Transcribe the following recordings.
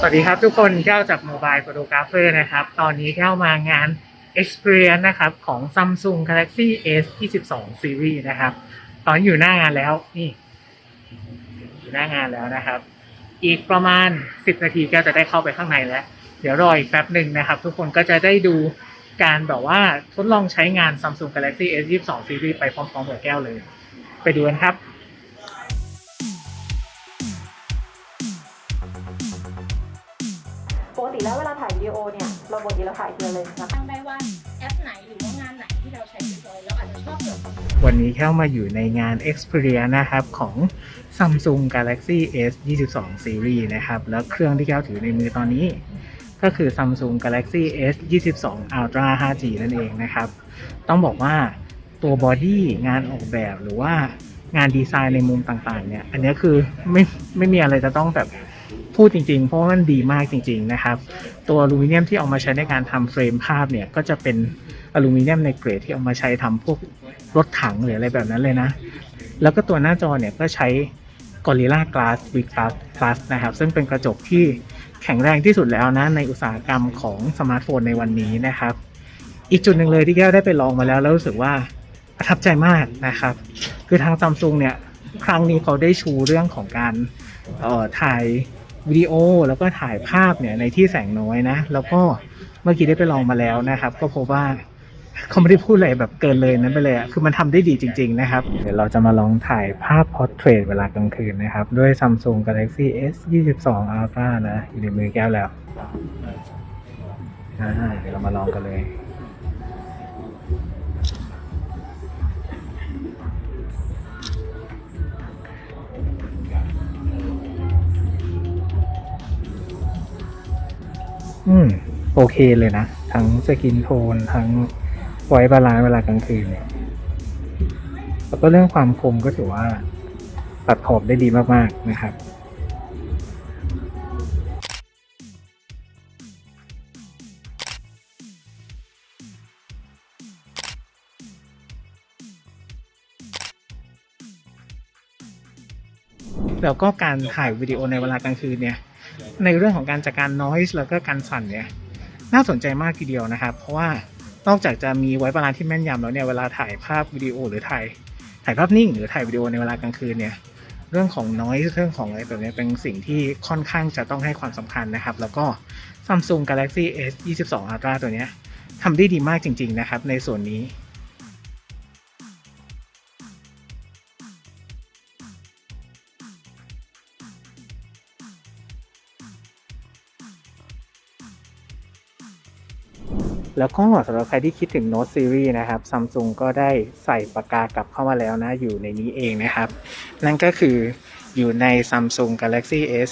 สวัสดีครับทุกคนแก้วจากโมบาย p ฟโ o กราฟเฟอร์นะครับ ตอนนี้แก้วมางาน Experience นะครับ ของ Samsung Galaxy S 22 Series นะครับ ตอนนอยู่หน้างานแล้วนี่อยู่หน้างานแล้วนะครับ อีกประมาณ 10 นาทีแก้วจะได้เข้าไปข้างในแล้ว เดี๋ยวรออีกแป๊บหนึ่งนะครับ ทุกคนก็จะได้ดูการแบบว่าทดลองใช้งาน Samsung Galaxy S 22 Series ไปพร้อมๆกับแก้วเลย ไปดูกันครับ แล้วเวลาถ่ายวิดีโอเนี่ยเราปกติเราถ่ายทีละเลนส์นะตั้งได้ว่าแอปไหนหรือว่างานไหนที่เราใช้บ่อยๆเราอาจจะชอบเกิดวันนี้เข้ามาอยู่ในงาน Xperia นะครับ ของ Samsung Galaxy S 22 Series นะครับ แล้วเครื่องที่แก้วถือในมือตอนนี้ ก็คือ Samsung Galaxy S 22 Ultra 5G นั่นเองนะครับ ต้องบอกว่าตัวบอดี้งานออกแบบหรือว่างานดีไซน์ในมุมต่างๆเนี่ย อันนี้คือไม่ไม่มีอะไรจะต้องแบบ พูดจริง ๆ เพราะว่ามันดีมากจริง ๆ นะครับ ตัวอลูมิเนียมที่เอามาใช้ในการทำเฟรมภาพเนี่ย ก็จะเป็นอลูมิเนียมในเกรดที่เอามาใช้ทำพวกรถถังหรืออะไรแบบนั้นเลยนะ แล้วก็ตัวหน้าจอเนี่ยก็ใช้ Gorilla Glass V Glass Plus นะครับ ซึ่งเป็นกระจกที่แข็งแรงที่สุดแล้วนะ ในอุตสาหกรรมของสมาร์ทโฟนในวันนี้นะครับ อีกจุดหนึ่งเลยที่แก้วได้ไปลองมาแล้วแล้วรู้สึกว่าประทับใจมากนะครับ คือทางซัมซุงเนี่ย ครั้งนี้เขาได้ชูเรื่องของการเอ่อถ่ายวิดีโอแล้วก็ถ่ายภาพเนี่ยในที่แสงน้อยนะ แล้วก็เมื่อกี้ได้ไปลองมาแล้วนะครับ ก็พบว่าเขาไม่ได้พูดอะไรแบบเกินเลยนั้นไปเลยอะคือมันทำได้ดีจริง ๆ นะครับ เดี๋ยวเราจะมาลองถ่ายภาพพอร์เทรตเวลากลางคืนนะครับ ด้วย Samsung Galaxy S 22 Ultra นะ อยู่ในมือแก้วแล้วอ่าเดี๋ยวเรามาลองกันเลย อืม โอเคเลยนะ ทั้งสกินโทน ทั้งไวบาลานเวลากลางคืนเนี่ย แล้วก็เรื่องความคมก็ถือว่า ตัดขอบได้ดีมากๆนะครับแล้วก็การถ่ายวิดีโอในเวลากลางคืนเนี่ย ในเรื่องของการจัดการ noise แล้วก็การสั่นเนี่ยน่าสนใจมากทีเดียวนะครับ เพราะว่านอกจากจะมีไว้บาลานซ์ที่แม่นยำแล้วเนี่ยเวลาถ่ายภาพวิดีโอหรือถ่ายถ่ายภาพนิ่ง หรือถ่ายวิดีโอในเวลากลางคืนเนี่ยเรื่องของ noise เรื่องของอะไรแบบนี้เป็นสิ่งที่ค่อนข้างจะต้องให้ความสำคัญนะครับ แล้วก็ Samsung Galaxy S 22 Ultra ตัวเนี้ยทำได้ดีมากจริง ๆ นะครับ ในส่วนนี้ แล้วก็สำหรับใครที่คิดถึง Note Series นะครับ Samsung ก็ได้ใส่ปากกากลับเข้ามาแล้วนะ อยู่ในนี้เองนะครับ นั่นก็คืออยู่ใน Samsung Galaxy S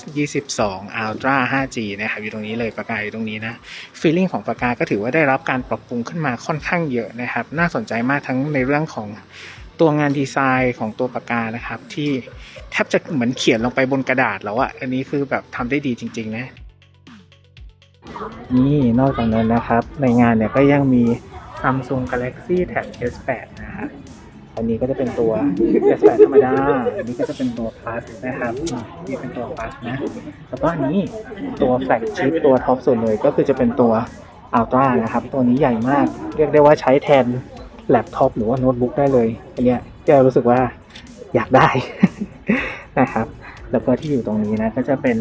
22 Ultra 5G นะครับ อยู่ตรงนี้เลยปากกาอยู่ตรงนี้นะ Feeling ของปากกาก็ถือว่าได้รับการปรับปรุงขึ้นมาค่อนข้างเยอะนะครับ น่าสนใจมากทั้งในเรื่องของตัวงานดีไซน์ของตัวปากกานะครับ ที่แทบจะเหมือนเขียนลงไปบนกระดาษแล้วอะอันนี้คือแบบทำได้ดีจริง ๆ นะ นี่นอกจากนั้นนะครับ ในงานเนี่ยก็ยังมี Samsung Galaxy Tab S8 นะครับอันนี้ก็จะเป็นตัว S8 ธรรมดา อันนี้ก็จะเป็นตัว Plus นะครับนี่เป็นตัว Plus นะ แล้วก็อันนี้ตัวแฟลกชิปตัวท็อปสุดเลยก็คือจะเป็นตัว Ultra นะครับ ตัวนี้ใหญ่มาก เรียกได้ว่าใช้แทนแล็ปท็อปหรือว่าโน้ตบุ๊กได้เลย อันเนี้ยแกรู้สึกว่าอยากได้นะครับ แล้วก็ที่อยู่ตรงนี้นะก็จะเป็น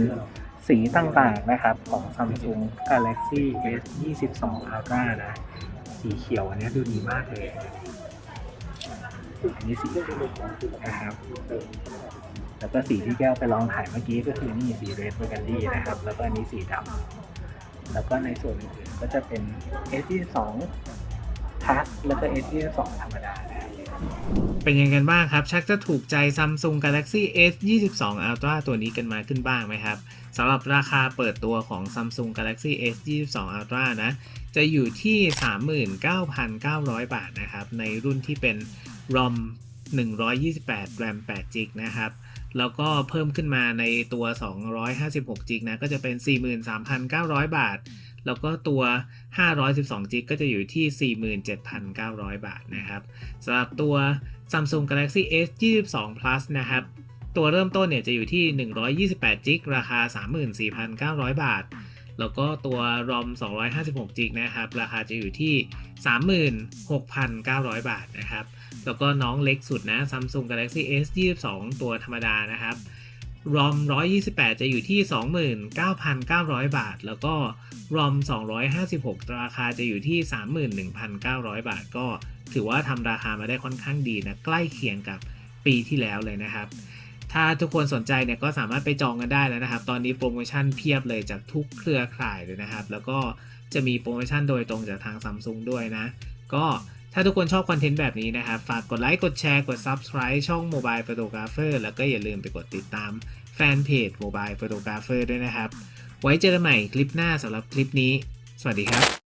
สีต่างๆนะครับของ Samsung Galaxy S 22 Ultra นะ สีเขียวอันนี้ดูดีมากเลย อันนี้สีขาวนะครับ แล้วก็สีที่แก้วไปลองถ่ายเมื่อกี้ก็คือนี่สีเรดเบอร์กันดี้นะครับ แล้วก็อันนี้สีดำแล้วก็ในส่วนอื่นก็จะเป็น S 22 Plus แล้วก็ S 22ธรรมดานะ เป็นยังไงกันบ้างครับ ชักจะถูกใจ Samsung Galaxy S 22 Ultra ตัวนี้กันมาขึ้นบ้างไหมครับสำหรับราคาเปิดตัวของ Samsung Galaxy S 22 Ultra นะ จะอยู่ที่ 39,900 บาทนะครับ ในรุ่นที่เป็น ROM 128 RAM 8 GB นะครับ แล้วก็เพิ่มขึ้นมาในตัว 256 GB นะ ก็จะเป็น 43,900 บาท แล้วก็ตัว 512 GB ก็จะอยู่ที่ 47,900 บาทนะครับสำหรับตัว Samsung Galaxy S 22 Plus นะครับ ตัวเริ่มต้นเนี่ยจะอยู่ที่ 128จิกราคา 34,900 บาท แล้วก็ตัว ROM 256จิกนะครับ ราคาจะอยู่ที่ 36,900 บาทนะครับ แล้วก็น้องเล็กสุดนะ Samsung Galaxy S 22 ตัวธรรมดานะครับ ROM 128 จะอยู่ที่ 29,900 บาท แล้วก็ ROM 256 ราคาจะอยู่ที่ 31,900 บาท ก็ถือว่าทำราคามาได้ค่อนข้างดีนะ ใกล้เคียงกับปีที่แล้วเลยนะครับ ถ้าทุกคนสนใจเนี่ยก็สามารถไปจองกันได้แล้วนะครับ ตอนนี้โปรโมชั่นเพียบเลยจากทุกเครือข่ายเลยนะครับ แล้วก็จะมีโปรโมชั่นโดยตรงจากทาง Samsung ด้วยนะ ก็ ถ้าทุกคนชอบคอนเทนต์แบบนี้นะครับ ฝากกดไลค์ กดแชร์ กด Subscribe ช่อง Mobile Photographer แล้วก็อย่าลืมไปกดติดตามแฟนเพจ Mobile Photographer ด้วยนะครับ ไว้เจอกันใหม่คลิปหน้าสำหรับคลิปนี้ สวัสดีครับ